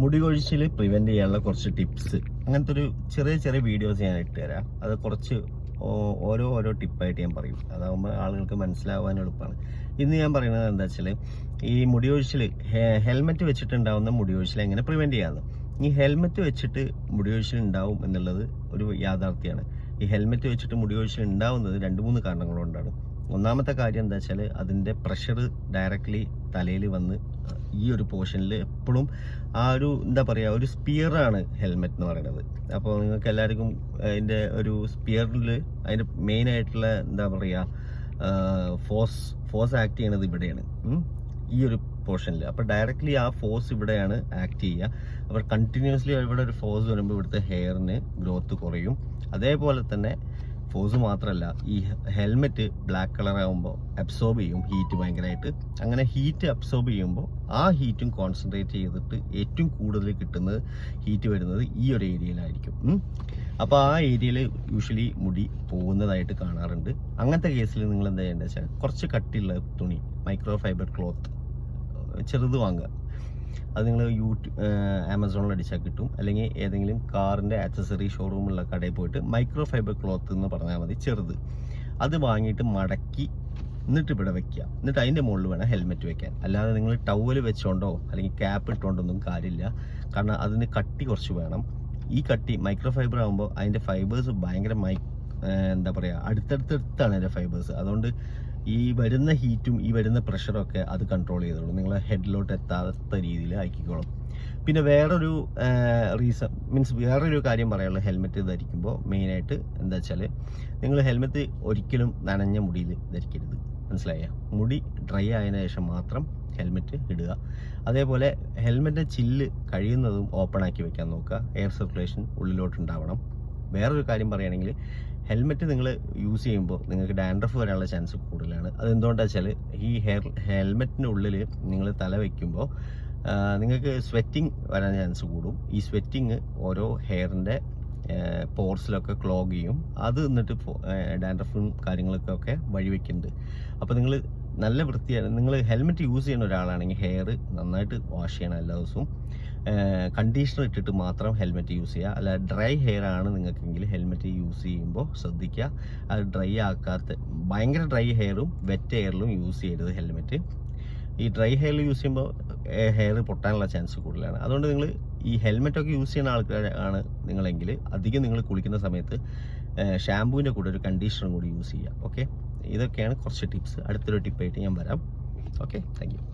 മുടി കൊഴിച്ചിൽ പ്രിവെന്റ് ചെയ്യാനുള്ള കുറച്ച് ടിപ്സ് അങ്ങനത്തെ ഒരു ചെറിയ ചെറിയ വീഡിയോസ് ഞാൻ ഇട്ട് തരാം അത് കുറച്ച് ഓരോ ഓരോ ടിപ്പായിട്ട് ഞാൻ പറയും. അതാകുമ്പോൾ ആളുകൾക്ക് മനസ്സിലാവാൻ എളുപ്പമാണ് ഇന്ന് ഞാൻ പറയുന്നത് എന്താ വെച്ചാൽ ഈ മുടി കൊഴിച്ചിൽ ഹെൽമെറ്റ് വെച്ചിട്ടുണ്ടാവുന്ന മുടി കൊഴിച്ചിൽ എങ്ങനെ പ്രിവെന്റ് ചെയ്യാമെന്ന് ഈ ഹെൽമെറ്റ് വെച്ചിട്ട് മുടി കൊഴിച്ചിൽ ഉണ്ടാവും എന്നുള്ളത് ഒരു യാഥാർത്ഥ്യമാണ്. ഈ ഹെൽമെറ്റ് വെച്ചിട്ട് മുടി കൊഴിച്ചിൽ ഉണ്ടാവുന്നത് രണ്ട് മൂന്ന് കാരണങ്ങൾ കൊണ്ടാണ്. ഒന്നാമത്തെ കാര്യം എന്താ വെച്ചാൽ അതിന്റെ പ്രഷർ ഡയറക്റ്റ്ലി തലയിൽ വന്ന് ഈ ഒരു പോർഷനിൽ എപ്പോഴും ആ ഒരു എന്താ പറയുക ഒരു സ്പിയറാണ് ഹെൽമെറ്റ് എന്ന് പറയുന്നത്. അപ്പോൾ നിങ്ങൾക്ക് എല്ലാവർക്കും അതിന്റെ ഒരു സ്പിയറിൽ അതിന്റെ മെയിൻ ആയിട്ടുള്ള എന്താ പറയുക ഫോഴ്സ് ഫോഴ്സ് ആക്ട് ചെയ്യണത് ഇവിടെയാണ്. ഈ ഒരു പോർഷനിൽ അപ്പോൾ ഡയറക്റ്റ്ലി ആ ഫോഴ്സ് ഇവിടെയാണ് ആക്ട് ചെയ്യുക. അപ്പോൾ കണ്ടിന്യൂസ്ലി ഇവിടെ ഒരു ഫോഴ്സ് വരുമ്പോൾ ഇവിടുത്തെ ഹെയറിന് ഗ്രോത്ത് കുറയും. അതേപോലെ തന്നെ ഫോഴ്സ് മാത്രമല്ല ഈ ഹെൽമെറ്റ് ബ്ലാക്ക് കളർ ആകുമ്പോൾ അബ്സോർബ് ചെയ്യും ഹീറ്റ് ഭയങ്കരമായിട്ട് അങ്ങനെ ഹീറ്റ് അബ്സോർബ് ചെയ്യുമ്പോൾ ആ ഹീറ്റും കോൺസെൻട്രേറ്റ് ചെയ്തിട്ട് ഏറ്റവും കൂടുതൽ കിട്ടുന്നത് ഹീറ്റ് വരുന്നത് ഈ ഒരു ഏരിയയിലായിരിക്കും. അപ്പോൾ ആ ഏരിയയിൽ യൂഷ്വലി മുടി പോകുന്നതായിട്ട് കാണാറുണ്ട്. അങ്ങനത്തെ കേസിൽ നിങ്ങൾ എന്താ ചെയ്യേണ്ടത് വെച്ചാൽ കുറച്ച് കട്ടിയുള്ള തുണി മൈക്രോ ഫൈബർ ക്ലോത്ത് ചെറുത് വാങ്ങുക. അത് നിങ്ങൾ യൂട്യൂബ് ആമസോണിൽ അടിച്ചാൽ കിട്ടും. അല്ലെങ്കിൽ ഏതെങ്കിലും കാറിന്റെ ആക്സസറി ഷോറൂമുള്ള കടയിൽ പോയിട്ട് മൈക്രോ ഫൈബർ ക്ലോത്ത് എന്ന് പറഞ്ഞാൽ മതി ചെറുത്. അത് വാങ്ങിയിട്ട് മടക്കി എന്നിട്ട് ഇവിടെ വെക്കുക. എന്നിട്ട് അതിന്റെ മുകളിൽ വേണം ഹെൽമെറ്റ് വെക്കാൻ. അല്ലാതെ നിങ്ങൾ ടവൽ വെച്ചോണ്ടോ അല്ലെങ്കിൽ ക്യാപ്പ് ഇട്ടുകൊണ്ടൊന്നും കാര്യമില്ല. കാരണം അതിന് കട്ടി കുറച്ച് വേണം. ഈ കട്ടി മൈക്രോ ഫൈബർ ആകുമ്പോൾ അതിന്റെ ഫൈബേഴ്സ് ഭയങ്കര മൈ എന്താ പറയുക അടുത്തടുത്തടുത്താണ് അതിന്റെ ഫൈബേഴ്സ് അതുകൊണ്ട് ഈ വരുന്ന ഹീറ്റും ഈ വരുന്ന പ്രഷറും ഒക്കെ അത് കൺട്രോൾ ചെയ്തോളും. നിങ്ങളെ ഹെഡിലോട്ട് എത്താത്ത രീതിയിൽ ആക്കിക്കോളും. പിന്നെ വേറൊരു റീസൺ മീൻസ് വേറൊരു കാര്യം പറയാനുള്ളത് ഹെൽമെറ്റ് ധരിക്കുമ്പോൾ മെയിനായിട്ട് എന്താ വെച്ചാൽ നിങ്ങൾ ഹെൽമെറ്റ് ഒരിക്കലും നനഞ്ഞ മുടിയിൽ ധരിക്കരുത്. മനസ്സിലായ? മുടി ഡ്രൈ ആയതിനു ശേഷം മാത്രം ഹെൽമെറ്റ് ഇടുക. അതേപോലെ ഹെൽമെറ്റിന്റെ ചില്ല് കഴിയുന്നതും ഓപ്പൺ ആക്കി വെക്കാൻ നോക്കുക. എയർ സർക്കുലേഷൻ ഉള്ളിലോട്ട് ഉണ്ടാവണം വേറൊരു കാര്യം പറയുകയാണെങ്കിൽ ഹെൽമെറ്റ് നിങ്ങൾ യൂസ് ചെയ്യുമ്പോൾ നിങ്ങൾക്ക് ഡാൻഡ്രഫ് വരാനുള്ള ചാൻസ് കൂടുതലാണ്. അതെന്തുകൊണ്ടാണെന്ന് വെച്ചാൽ ഈ ഹെയർ ഹെൽമെറ്റിന്റെ ഉള്ളിൽ നിങ്ങൾ തല വയ്ക്കുമ്പോൾ നിങ്ങൾക്ക് സ്വെറ്റിംഗ് വരാൻ ചാൻസ് കൂടും. ഈ സ്വെറ്റിങ് ഓരോ ഹെയറിന്റെ പോർസിലൊക്കെ ക്ലോഗ് ചെയ്യും. അത് എന്നിട്ട് ഡാൻഡ്രഫും കാര്യങ്ങളൊക്കെ ഒക്കെ വഴിവെക്കുന്നുണ്ട് അപ്പോൾ നിങ്ങൾ നല്ല വൃത്തിയാണ് നിങ്ങൾ ഹെൽമെറ്റ് യൂസ് ചെയ്യുന്ന ഒരാളാണെങ്കിൽ ഹെയർ നന്നായിട്ട് വാഷ് ചെയ്യണം എല്ലാ ദിവസവും. കണ്ടീഷണർ ഇട്ടിട്ട് മാത്രം ഹെൽമെറ്റ് യൂസ് ചെയ്യുക. അല്ല ഡ്രൈ ഹെയർ ആണ് നിങ്ങൾക്കെങ്കിൽ ഹെൽമെറ്റ് യൂസ് ചെയ്യുമ്പോൾ ശ്രദ്ധിക്കുക. അത് ഡ്രൈ ആക്കാത്ത ഭയങ്കര ഡ്രൈ ഹെയറും വെറ്റ് ഹെയറിലും യൂസ് ചെയ്യരുത് ഹെൽമെറ്റ് ഈ ഡ്രൈ ഹെയർ യൂസ് ചെയ്യുമ്പോൾ ഹെയർ പൊട്ടാനുള്ള ചാൻസ് കൂടുതലാണ്. അതുകൊണ്ട് നിങ്ങൾ ഈ ഹെൽമെറ്റൊക്കെ യൂസ് ചെയ്യുന്ന ആൾക്കാരാണ് നിങ്ങളെങ്കിൽ അധികം നിങ്ങൾ കുളിക്കുന്ന സമയത്ത് ഷാമ്പുവിന്റെ കൂടെ ഒരു കണ്ടീഷണറും കൂടി യൂസ് ചെയ്യുക. ഓക്കെ ഇതൊക്കെയാണ് കുറച്ച് ടിപ്സ് അടുത്തൊരു ടിപ്പായിട്ട് ഞാൻ വരാം. Okay thank